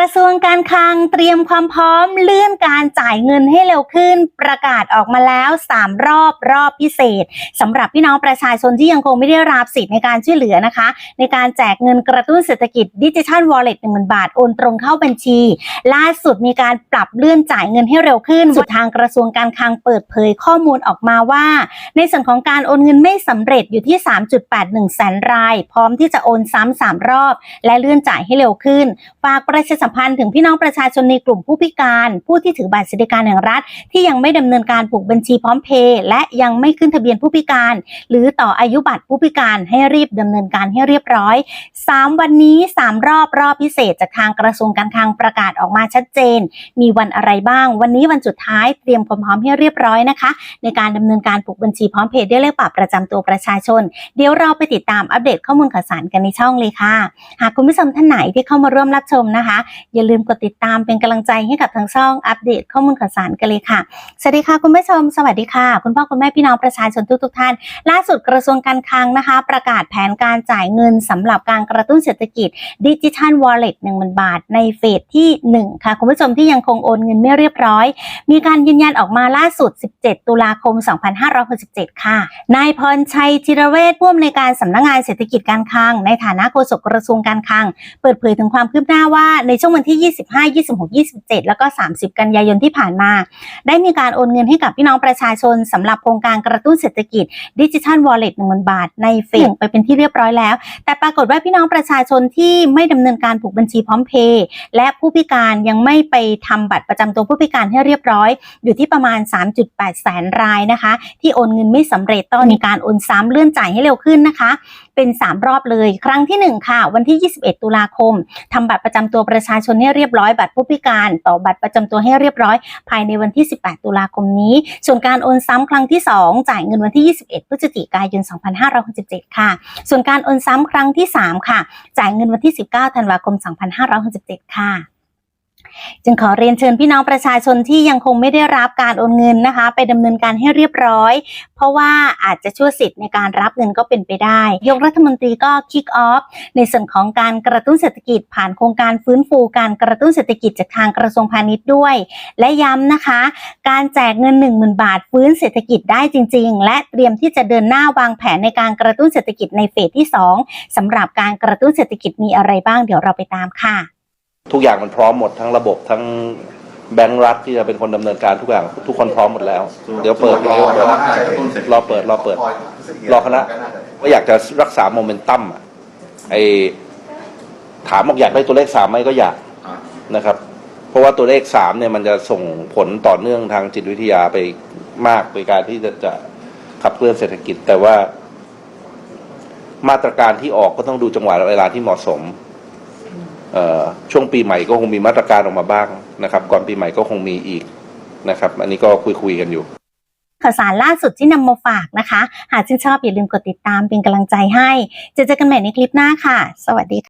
ระทรวงการคลังเตรียมความพร้อมเลื่อนการจ่ายเงินให้เร็วขึ้น ประกาศออกมาแล้ว 3 รอบรอบพิเศษสำหรับพี่น้องประชาชนที่ยังคงไม่ได้รับสิทธิ์ในการช่วยเหลือนะคะ ในการแจกเงินกระตุ้นเศรษฐกิจดิจิทัลวอลเล็ตหนึ่งหมื่นบาท โอนตรงเข้าบัญชี ล่าสุดมีการปรับเลื่อนจ่ายเงินให้เร็วขึ้นสุดทางกระทรวงการคลังเปิดเผยข้อมูลออกมาว่า ในส่วนของการโอนเงินไม่สำเร็จอยู่ที่ 3.81แสนราย พร้อมที่จะโอนซ้ำสามรอบ และเลื่อนจ่ายให้เร็วขึ้นฝากประชาสัมพันธ์ถึงพี่น้องประชาชนในกลุ่มผู้พิการ ผู้ที่ถือบัตรสวัสดิการแห่งรัฐ ที่ยังไม่ดำเนินการผูกบัญชีพร้อมเพย์และยังไม่ขึ้นทะเบียนผู้พิการ หรือต่ออายุบัตรผู้พิการให้รีบดำเนินการให้เรียบร้อย 3 วันนี้ 3 รอบรอบพิเศษจากทางกระทรวงการคลังประกาศออกมาชัดเจน มีวันอะไรบ้าง วันนี้วันสุดท้ายเตรียมความพร้อมให้เรียบร้อยนะคะ ในการดำเนินการผูกบัญชีพร้อมเพย์ด้วยเลขบัตรประจำตัวประชาชน เดี๋ยวเราไปติดตามอัปเดตข้อมูลข่าวสารกันในช่องเลยค่ะ หากคุณผู้ชมท่านไหนที่เข้ามาร่วมรับชมนะคะอย่าลืมกดติดตามเป็นกำลังใจให้กับทางช่องอัปเดตข้อมูลข่าวสารกันเลยค่ะ สวัสดีค่ะคุณผู้ชม สวัสดีค่ะ คุณพ่อคุณแม่พี่น้องประชาชนทุกๆท่าน ล่าสุดกระทรวงการคลังนะคะ ประกาศแผนการจ่ายเงินสำหรับการกระตุ้นเศรษฐกิจดิจิทัลวอลเล็ตหนึ่งหมื่นบาทในเฟสที่ 1 ค่ะ คุณผู้ชมที่ยังคงโอนเงินไม่เรียบร้อย มีการยืนยันออกมาล่าสุด 17 ตุลาคม 2567 ค่ะ นายพรชัยจิรเวชผู้อำนวยการสำนักงานเศรษฐกิจการคลัง ในฐานะโฆษกกระทรวงการคลัง เปิดเผยถึงความคืบหน้าว่าในช่วงวันที่ 25 26 27 แล้วก็ 30 กันยายนที่ผ่านมา ได้มีการโอนเงินให้กับพี่น้องประชาชนสำหรับโครงการกระตุ้นเศรษฐกิจดิจิทัลวอลเล็ต1 0,000บาท ในเฟสไปเป็นที่เรียบร้อยแล้ว แต่ปรากฏว่าพี่น้องประชาชนที่ไม่ดำเนินการผูกบัญชีพร้อมเพย์และผู้พิการยังไม่ไปทำบัตรประจำตัวผู้พิการให้เรียบร้อย อยู่ที่ประมาณ 3.8 แสนรายนะคะ ที่โอนเงินไม่สำเร็จต้องมีการโอนซ้ำเลื่อนจ่ายให้เร็วขึ้นนะคะ เป็น 3 รอบเลย ครั้งที่ 1 ค่ะ วันที่ 21 ตุลาคมทำบัตรประจำตัวประชาชาชนให้เรียบร้อยบัตรผู้พิการต่อบัตรประจำตัวให้เรียบร้อย ภายในวันที่ 18 ตุลาคมนี้ ส่วนการโอนซ้ำครั้งที่ 2 จ่ายเงินวันที่ 21 พฤศจิกายน 2567 ค่ะ ส่วนการโอนซ้ำครั้งที่ 3 ค่ะ จ่ายเงินวันที่ 19 ธันวาคม 2567 ค่ะ จึงขอเรียนเชิญพี่น้องประชาชนที่ยังคงไม่ได้รับการโอนเงินนะคะ ไปดำเนินการให้เรียบร้อย เพราะว่าอาจจะชั่วสิทธิ์ในการรับเงินก็เป็นไปได้ ยกรัฐมนตรีก็คิกออฟในส่วนของการกระตุ้นเศรษฐกิจผ่านโครงการฟื้นฟูการกระตุ้นเศรษฐกิจจากทางกระทรวงพาณิชย์ด้วย และย้ำนะคะ การแจกเงิน 1 0,000 บาทฟื้นเศรษฐกิจได้จริง ๆ และเตรียมที่จะเดินหน้าวางแผนในการกระตุ้นเศรษฐกิจในเฟสที่ 2สำหรับการกระตุ้นเศรษฐกิจมีอะไรบ้างเดี๋ยวเราไปตามค่ะ ทุกอย่างมันพร้อมหมดทั้งระบบทั้งแบงก์รัฐที่จะเป็นคนดำเนินการทุกอย่างทุกคนพร้อมหมดแล้ว เดี๋ยวเปิดรอเดี๋ยวรเปิอดรอเปิดรอเปิด รอคณะว่าอยากจะรักษาโมเมนตัมอะไอถามบอกอยากได้ตัวเลขสามไหมก็อยากนะครับ เพราะว่าตัวเลขสามเนี่ยมันจะส่งผลต่อเนื่องทางจิตวิทยาไปมากในการที่จะจะขับเคลื่อนเศรษฐกิจ แต่ว่ามาตรการที่ออกก็ต้องดูจังหวะเวลาที่เหมาะสม ช่วงปีใหม่ก็คงมีมาตรการออกมาบ้างนะครับ ก่อนปีใหม่ก็คงมีอีกนะครับ อันนี้ก็คุยคุยๆกันอยู่ข่าวสารล่าสุดที่นำมาฝากนะคะ หากชื่นชอบอย่าลืมกดติดตามเป็นกำลังใจให้ จะเจอกันใหม่ในคลิปหน้าค่ะ สวัสดีค่ะ